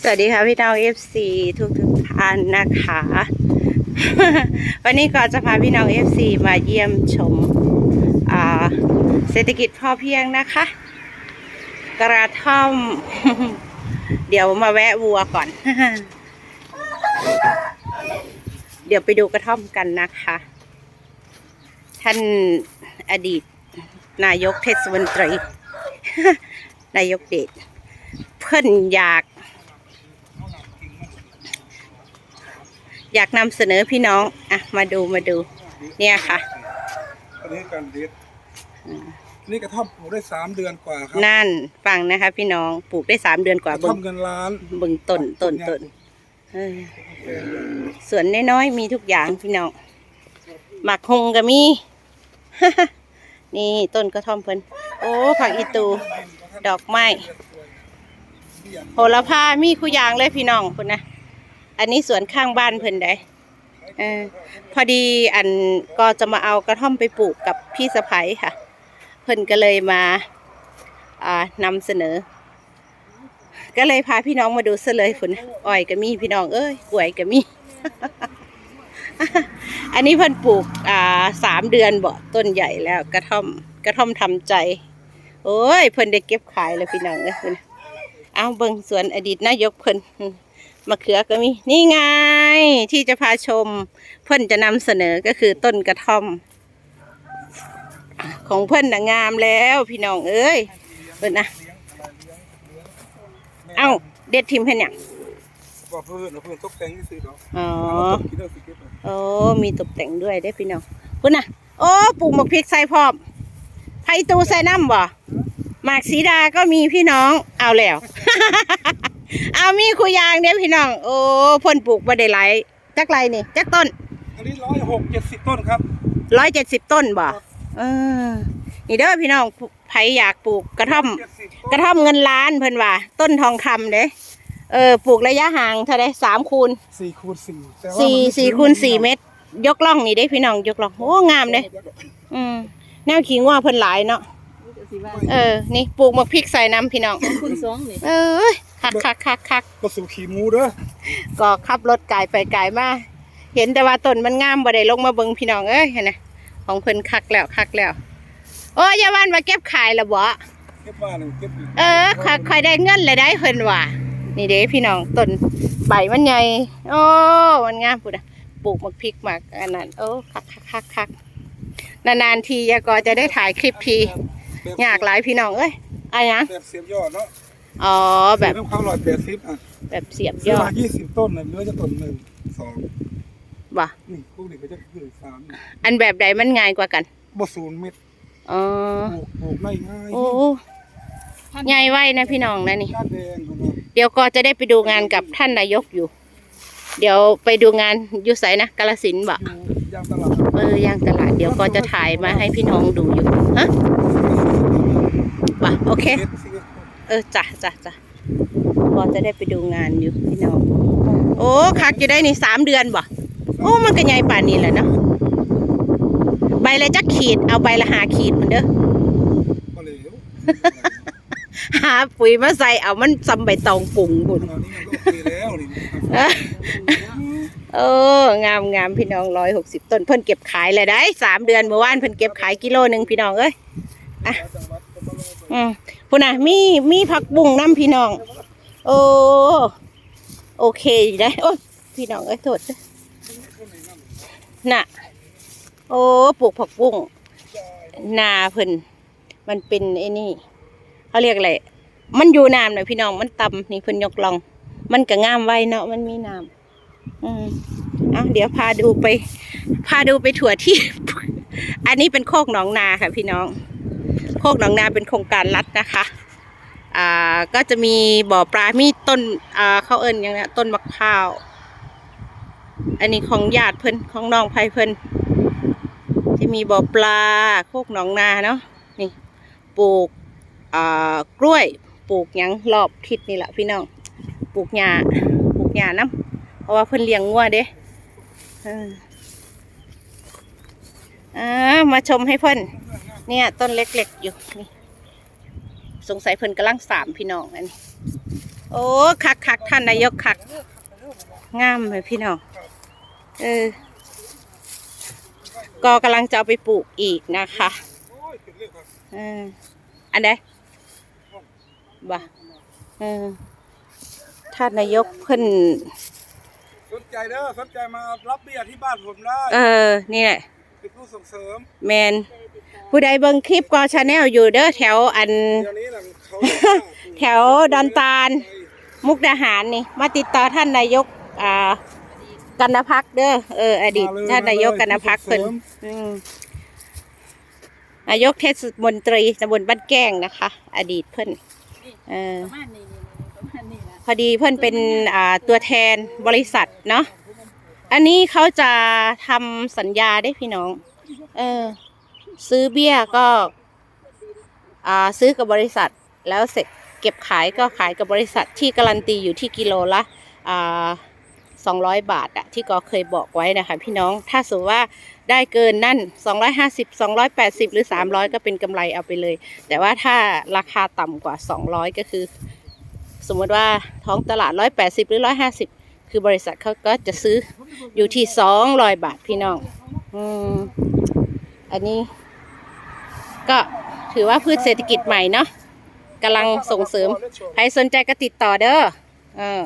สวัสดีค่ะพี่น้อง FC ทุกทุกท่านนะคะ วันนี้ก็จะพาพี่น้อง FC มาเยี่ยมชมเศรษฐกิจพอเพียงนะคะ กระท่อม เดี๋ยวมาแวะวัวก่อน เดี๋ยวไปดูกระท่อมกันนะคะ ท่านอดีตนายกเทศมนตรี นายกเดช พิ่นอยาก อยากนำเสนอพี่น้อง อะ มาดูมาดู เนี่ยค่ะ อันนี้การเด็ดนี่กระท่อมปลูกได้สามเดือนกว่าครับ นั่นฟังนะคะ พี่น้องปลูกได้สามเดือนกกว่าระเบึท่องมเงินล้านบึงต้นต้นต้นเออสวนน้อยๆมีทุกอย่างพี่น้องหมักฮงก็มี นี่ต้นกระท่อมเพิ่นโอ้ผักอีตู ดอกไม้ โหระพามีคุอย่างเลยพี่น้องคุณนะอันนี้สวนข้างบ้านเพิ่นได้ออพอดีอันก็จะมาเอากระท่อมไปปลูกกับพี่สะพ้ยค่ะ เพิ่นก็เลยมาอ่านำเสนอ ก็เลยพาพี่น้องมาดูซะเลยคุณอ้อยก็มีพี่น้องเอ้ยกล้วยก็มี อันนี้เพิ่นปลูกอ่าสามเดือนบ่ต้นใหญ่แล้วกระท่อม กระท่อมทำใจ โอ้ยเพิ่นได้เก็บขายแล้วพี่น้องเอ้ยคุณ เอาเบิ่งสวนอดีตนายกเพิ่นอืมมะเขือก็มี นี่ไง ที่จะพาชม เพิ่นจะนำเสนอก็คือต้นกระท่อม ของเพิ่นน่ะงามแล้วพี่น้องเอ้ยเพิ่นนะ เอ้า เด็ดทิมเพิ่นเนี่ยงว่าเพื่อนเพื่อนตกแต่งที่ซื้อเนาะอ๋อกินเด้อสิเก็บเอาโอ้มีตกแต่งด้วยได้อพี่น้องคุณน่ะโอ้ปลูกหมกพริกใส่พร้อมไผ่ตูใส่น้ำบ่ หมากสีดาก็มีพี่น้องเอาแล้ว เอามีคุยางเด้อพี่น้อง โอ้พ่นปลูกบ่ได้หลายจักไรนี่จักต้น อันนี้ร้อยหกเจ็ดสิบต้นครับร้อยเจ็ดสิบต้นบ่เออนี่เด้อพี่น้องไผอยากปลูกกระท่อมเจ็ดสิบกระท่อมเงินล้านเพิ่นว่า ต้นทองคำเด้เออปลูกระยะห่างเท่าไดสามคูณสี่คูณสี่แต่ว่าสี่มันไม่สี่ถึงคูณสี่เมตร ยกล่องนี่ได้พี่น้องยกล่องโอ้งามเลยอืมแนวขิงว่าเพิ่นหลายเนาะ เออ นี่ปลูกหมกพริกใส่น้ำพี่น้อง คุณสองนี่เออคักคักคักคักก็สู่ขี่มูเด้อก็ขับรถไกลไปไกลมา เห็นแต่ว่าต้นมันงามบ่ได้ลงมาเบิ่งพี่น้องเอ้ยเห็นนะของเพิ่นคักแล้วคักแล้ว โอ้ยย่าว่านว่าเก็บขายละบ่เก็บมาหนึ่งเก็บเออค่อยค่อยได้เงินเลยได้เพิ่นว่า นี่เด้พี่น้องต้นใบมันใหญ่ โอ้ มันงามพุ่นน่ะปลูกหมกพริกหมักอันนั้น โอ้คักคักคักคักนานๆทียายก็จะได้ถ่ายคลิปที ยากหลายพี่น้องเอ้ยอะไรนะแบบเสียบยอดเนาะอ๋อแบบน้ำข้าวลอยแปดสิบอะแบบเสียบซื้ยออมาดยี่สิบต้นเลยเหลือจะต้นหนึ่งสองบ่นี่พวกนี้ก็จะคือสามนี่อันแบบใดมันง่ายกว่ากันบ่ศูนย์เม็ดอ๋อปลูกปลูกได้ง่ายโอ้ใหญ่ไว้นะพี่น้องนะนี่ก้านแดงของเราเดี๋ยวก็จะได้ไปดูงานกับท่านนายกอยู่ เดี๋ยวไปดูงานอยู่ไสนะกาลสินธุ์บ่อยู่ยางตลาดเออย่างตลาดเดี๋ยวก็จะถ่ายมาให้พี่น้องดูอยู่ฮะบ่ โอเคเฮ็ดสิเฮ็ดเออจ้ะจ้ะจ้ะก็จะได้ไปดูงานอยู่พี่น้อง โอ้คักจะได้นี่สามเดือนบ่โอ้มันก็ใหญ่ป่านนี้แหละเนาะใบละจักขีดเอาใบละหาขีดมันเด้อก็เลยหาปุ๋ยมาใส่เอามันซำใบตองปุ่งบุญตอนนี้มันก็โอเคแล้วนี่เออเอองามงามพี่น้องร้อยหกสิบต้นเพิ่นเก็บขายเลยได้สามเดือนเมื่อวานเพิ่นเก็บขายกิโลหนึ่งพี่น้องเอ้ยอะ อืมพุ่นน่ะมีมีผักบุ้งน้ำพี่น้อง โอ้โอเคอยู่ได้โอ้ยพี่น้องเอ้ยโทษเด้อน่ะ โอ้ปลูกผักบุ้งนาเพิ่นมันเป็นไอ้นี่เขาเรียกอะไรมันอยู่น้ำหน่อยพี่น้องมันต่ำนี่เพิ่นยกลอง มันก็งามไว้เนาะมันมีน้ำอืมเอาเดี๋ยวพาดูไป พาดูไปถั่วที่ อันนี้เป็นโคกหนองนาค่ะพี่น้อง โคกหนองนาเป็นโครงการรัฐนะคะอ่าก็จะมีบ่อปลา มีต้นอ่าเขาเอิญอย่างเนี้ยต้นมะพร้าว อันนี้ของญาติเพิ่นของน้องไพเพิ่นจะมีบ่อปลาโคกหนองนาเนาะนี่ปลูกอ่ากล้วยปลูกยังรอบทิศนี่แหละพี่น้องปลูกหญ้าปลูกหญ้าน้ำเพราะว่าเพิ่นเลี้ยงงัวเด้อออ่ามาชมให้เพิ่น เนี่ยต้นเล็กๆอยู่นี่สงสัยเพิ่นกำลังสามพี่น้องอันนี้โอ้คักคักท่านนายกคักงามเลยพี่น้องเออก็กำลังจะเอาไปปลูกอีกนะคะโอ้ยเป็นเรื่องครับเอออันใดบ่เออท่านนายกเพิ่นสนใจเด้อสนใจมารับเบี้ยที่บ้านผมได้เออ นี่แหละเป็นผู้ส่งเสริมแมน ผู้ใดเบิ่งคลิปก็ชาแนลอยู่เด้อแถวอันเดี๋ยวนี้น่ะเขาแถวดอนตาล มุกดาหารนี่ มาติดต่อท่านนายกอ่ากันนพักเด้อเอออดีตท่านนายกกันนพักเพิ่นอืมนายกเทศมนตรีตำบลบ้านแก้งนะคะ อดีตเพิ่นเออประมาณนี้นี่ประมาณนี้นะพอดีเพื่อนเป็นอ่าตัวแทนบริษัทเนาะ อันนี้เขาจะทำสัญญาได้พี่น้อง เออ ซื้อเบี้ยก็อ่าซื้อกับบริษัทแล้วเสร็จเก็บขายก็ขายกับบริษัทที่การันตีอยู่ที่กิโลละสองร้อยบาทอะที่ก็เคยบอกไว้นะคะพี่น้องถ้าสมมติว่าได้เกินนั่นสองร้อยห้าสิบสองร้อยแปดสิบหรือสามร้อยก็เป็นกำไรเอาไปเลย แต่ว่าถ้าราคาต่ำกว่าสองร้อยก็คือ สมมติว่าท้องตลาดร้อยแปดสิบหรือร้อยห้าสิบคือบริษัทเขาก็จะซื้ออยู่ที่สองร้อยบาทพี่น้อง อืม อันนี้ ก็ถือว่าพืชเศรษฐกิจใหม่เนาะกำลังส่งเสริม ใครสนใจก็ติดต่อเด้อเออ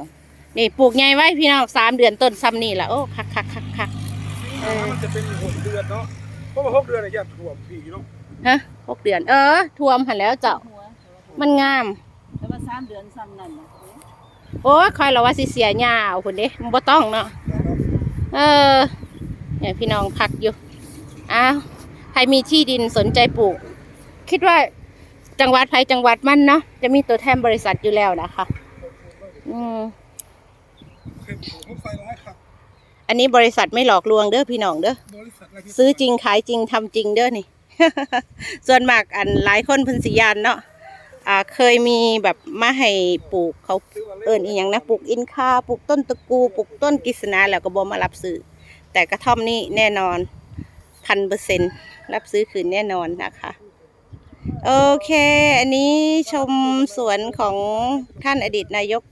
นี่ปลูกไงไว้พี่น้องสามเดือนต้นซ้ำนี่แหละโอ้คักคักคักคักเออมันจะเป็นหกเดือนเนาะเพราะว่าหกเดือนเนี่ยอยากถ่วมผีเนาะฮะหกเดือน เออท่วมหันแล้วเจ้าหัวมันงามแต่ว่าสามเดือนซ้ำนั่นนะโอ้ยคอยเราว่าสิเสียหญ้าเอาคนเด้มันบ่ต้องเนาะเออเนี่ยพี่น้องพักอยู่อ้าวใครมีที่ดินสนใจปลูก คิดว่าจังหวัดไผจังหวัดมันเนาะจะมีตัวแทนบริษัทอยู่แล้วนะคะ อืมเคยผมผมใส่ร้ายครับอันนี้บริษัทไม่หลอกลวงเด้อพี่น้องเด้อบริษัทอะไรที่ซื้อจริงขายจริงทำจริงเด้อนี่ ส่วนมากอันหลายคนเพิ่นสิยานเนาะอ่าเคยมีแบบมาให้ปลูกเขาซื้อมาเอิญอีหยังนะปลูกอินคาปลูกต้นตะกูปลูกต้นกิษณาแล้วก็บมารับซื้อแต่กระท่อมนี่แน่นอนพันเปอร์เซ็นรับซื้อคืนแน่นอนนะคะ โอเค อันนี้ชมสวนของท่านอดีตนายก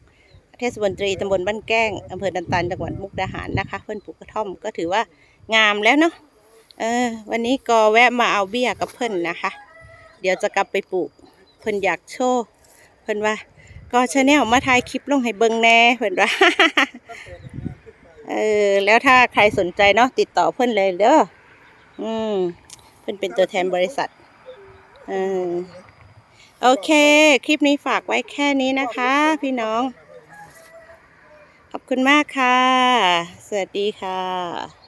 เทศมนตรีตำบลบ้านแก้งอำเภอดันตันจังหวัดมุกดาหารนะคะ เพื่อนปลูกกระท่อมก็ถือว่างามแล้วเนาะเออวันนี้ก็แวะมาเอาเบี้ยกับเพื่อนนะคะ เดี๋ยวจะกลับไปปลูกเพื่อนอยากโชว์เพื่อนว่า ก็ชาแนลมาถ่ายคลิปลงให้เบิงแน่เพื่อนว่าเออแล้วถ้าใครสนใจเนาะติดต่อเพื่อนเลยเด้ออืมเพื่อนเป็นตัวแทนบริษัท เออโอเค คลิปนี้ฝากไว้แค่นี้นะคะ พี่น้อง ขอบคุณมากค่ะ สวัสดีค่ะ